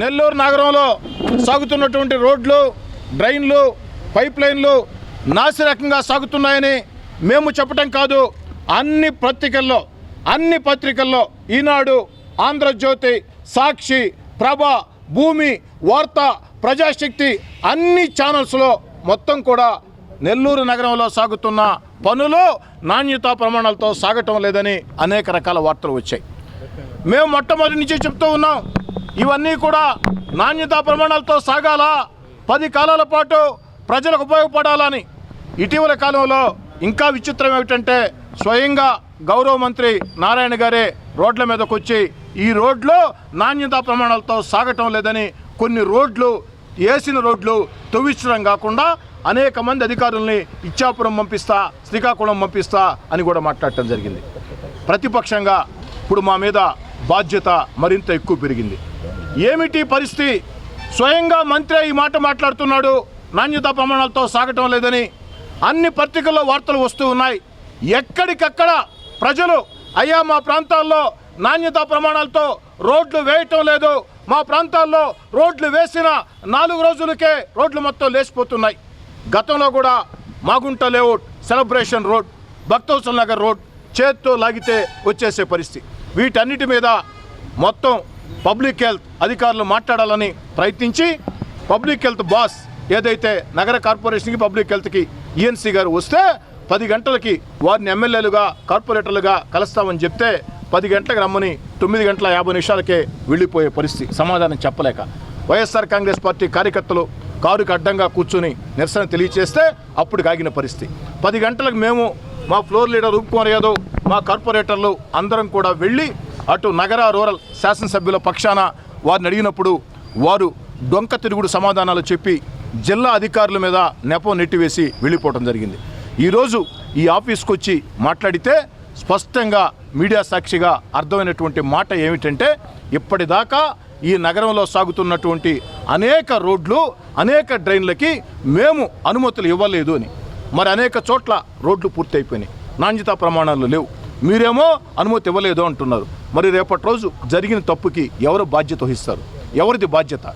నెల్లూరు నగరంలో సాగుతున్నటువంటి రోడ్లు డ్రైన్లు పైప్ లైన్లు నాసిరకంగా సాగుతున్నాయని మేము చెప్పటం కాదు. అన్ని పత్రికల్లో అన్ని పత్రికల్లో ఈనాడు ఆంధ్రజ్యోతి సాక్షి ప్రభ భూమి వార్త ప్రజాశక్తి అన్ని ఛానల్స్లో మొత్తం కూడా నెల్లూరు నగరంలో సాగుతున్న పనులు నాణ్యతా ప్రమాణాలతో సాగటం లేదని అనేక రకాల వార్తలు వచ్చాయి. మేము మొట్టమొదటి నుంచి చెప్తూ ఉన్నాం. ఇవన్నీ కూడా నాణ్యతా ప్రమాణాలతో సాగాల? పది కాలాల పాటు ప్రజలకు ఉపయోగపడాలని. ఇటీవల కాలంలో ఇంకా విచిత్రం ఏమిటంటే స్వయంగా గౌరవ మంత్రి నారాయణ గారే రోడ్ల మీదకు వచ్చి ఈ రోడ్లు నాణ్యతా ప్రమాణాలతో సాగటం లేదని కొన్ని రోడ్లు వేసిన రోడ్లు తవ్వించడం కాకుండా అనేక మంది అధికారుల్ని ఇచ్చాపురం పంపిస్తా శ్రీకాకుళం పంపిస్తా అని కూడా మాట్లాడటం జరిగింది. ప్రతిపక్షంగా ఇప్పుడు మా మీద బాధ్యత మరింత ఎక్కువ పెరిగింది. ఏమిటి పరిస్థితి? స్వయంగా మంత్రి ఈ మాట మాట్లాడుతున్నాడు. నాణ్యతా ప్రమాణాలతో సాగటం లేదని అన్ని పత్రికల్లో వార్తలు వస్తూ ఉన్నాయి. ఎక్కడికక్కడ ప్రజలు అయ్యా మా ప్రాంతాల్లో నాణ్యతా ప్రమాణాలతో రోడ్లు వేయటం లేదు. మా ప్రాంతాల్లో రోడ్లు వేసిన నాలుగు రోజులకే రోడ్లు మొత్తం లేచిపోతున్నాయి. గతంలో కూడా Magunta layout celebration road Bhaktavatsal Nagar road చేత్తో లాగితే వచ్చేసే పరిస్థితి. వీటన్నిటి మీద మొత్తం పబ్లిక్ హెల్త్ అధికారులు మాట్లాడాలని ప్రయత్నించి పబ్లిక్ హెల్త్ బాస్ ఏదైతే నగర కార్పొరేషన్కి పబ్లిక్ హెల్త్కి ఈఎన్సీ గారు వస్తే పది గంటలకి వారిని ఎమ్మెల్యేలుగా కార్పొరేటర్లుగా కలుస్తామని చెప్తే పది గంటలకు రమ్మని తొమ్మిది గంటల యాభై నిమిషాలకే వెళ్ళిపోయే పరిస్థితి. సమాధానం చెప్పలేక వైఎస్ఆర్ కాంగ్రెస్ పార్టీ కార్యకర్తలు కారుకి అడ్డంగా కూర్చొని నిరసన తెలియచేస్తే అప్పుడు కాగిన పరిస్థితి. పది గంటలకు మేము మా ఫ్లోర్ లీడర్ రూప్కుమార్ యాదవ్ మా కార్పొరేటర్లు అందరం కూడా వెళ్ళి అటు నగర రూరల్ శాసనసభ్యుల పక్షాన వారిని అడిగినప్పుడు వారు డొంక తిరుగుడు సమాధానాలు చెప్పి జిల్లా అధికారుల మీద నెపం నెట్టివేసి వెళ్ళిపోవడం జరిగింది. ఈరోజు ఈ ఆఫీస్కి వచ్చి మాట్లాడితే స్పష్టంగా మీడియా సాక్షిగా అర్థమైనటువంటి మాట ఏమిటంటే ఇప్పటిదాకా ఈ నగరంలో సాగుతున్నటువంటి అనేక రోడ్లు అనేక డ్రైన్లకి మేము అనుమతులు ఇవ్వలేదు అని. మరి అనేక చోట్ల రోడ్లు పూర్తయిపోయినాయి. నాణ్యతా ప్రమాణాలు లేవు. మీరేమో అనుమతి ఇవ్వలేదు అంటున్నారు. మరి రేపటి రోజు జరిగిన తప్పుకి ఎవరు బాధ్యత వహిస్తారు? ఎవరిది బాధ్యత?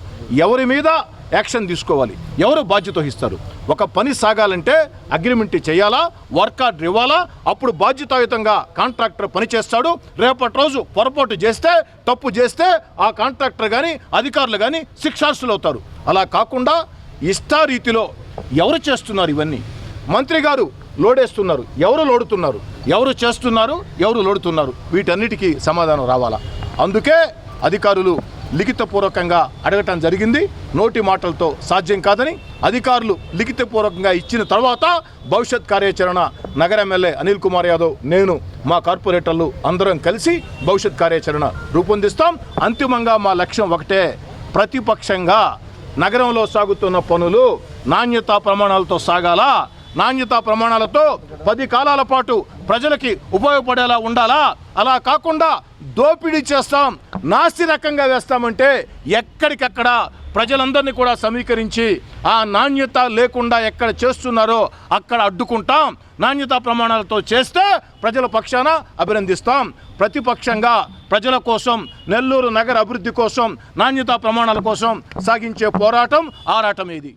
ఎవరి మీద యాక్షన్ తీసుకోవాలి? ఎవరు బాధ్యత వహిస్తారు? ఒక పని సాగాలంటే అగ్రిమెంట్ చేయాలా? వర్క్ ఆర్డర్ ఇవ్వాలా? అప్పుడు బాధ్యతాయుతంగా కాంట్రాక్టర్ పని చేస్తాడు. రేపటి రోజు పొరపాటు చేస్తే తప్పు చేస్తే ఆ కాంట్రాక్టర్ కానీ అధికారులు కానీ శిక్షార్సులు అవుతారు. అలా కాకుండా ఇష్టారీతిలో ఎవరు చేస్తున్నారు ఇవన్నీ? మంత్రి గారు లోడేస్తున్నారు. ఎవరు లోడుతున్నారు? ఎవరు చేస్తున్నారు? ఎవరు లోడుతున్నారు? వీటన్నిటికీ సమాధానం రావాలా? అందుకే అధికారులు లిఖితపూర్వకంగా అడగటం జరిగింది. నోటి మాటలతో సాధ్యం కాదని అధికారులు లిఖితపూర్వకంగా ఇచ్చిన తర్వాత భవిష్యత్ కార్యాచరణ నగర ఎమ్మెల్యే అనిల్ కుమార్ యాదవ్ నేను మా కార్పొరేటర్లు అందరం కలిసి భవిష్యత్ కార్యాచరణ రూపొందిస్తాం. అంతిమంగా మా లక్ష్యం ఒకటే ప్రతిపక్షంగా నగరంలో సాగుతున్న పనులు నాణ్యతా ప్రమాణాలతో సాగాలా? నాణ్యతా ప్రమాణాలతో పది కాలాల పాటు ప్రజలకి ఉపయోగపడేలా ఉండాలా? అలా కాకుండా దోపిడీ చేస్తాం నాస్తి రకంగా వేస్తామంటే ఎక్కడికక్కడ ప్రజలందరినీ కూడా సమీకరించి ఆ నాణ్యత లేకుండా ఎక్కడ చేస్తున్నారో అక్కడ అడ్డుకుంటాం. నాణ్యతా ప్రమాణాలతో చేస్తే ప్రజల పక్షాన అభినందిస్తాం. ప్రతిపక్షంగా ప్రజల కోసం నెల్లూరు నగర అభివృద్ధి కోసం నాణ్యతా ప్రమాణాల కోసం సాగించే పోరాటం ఆరాటం ఇది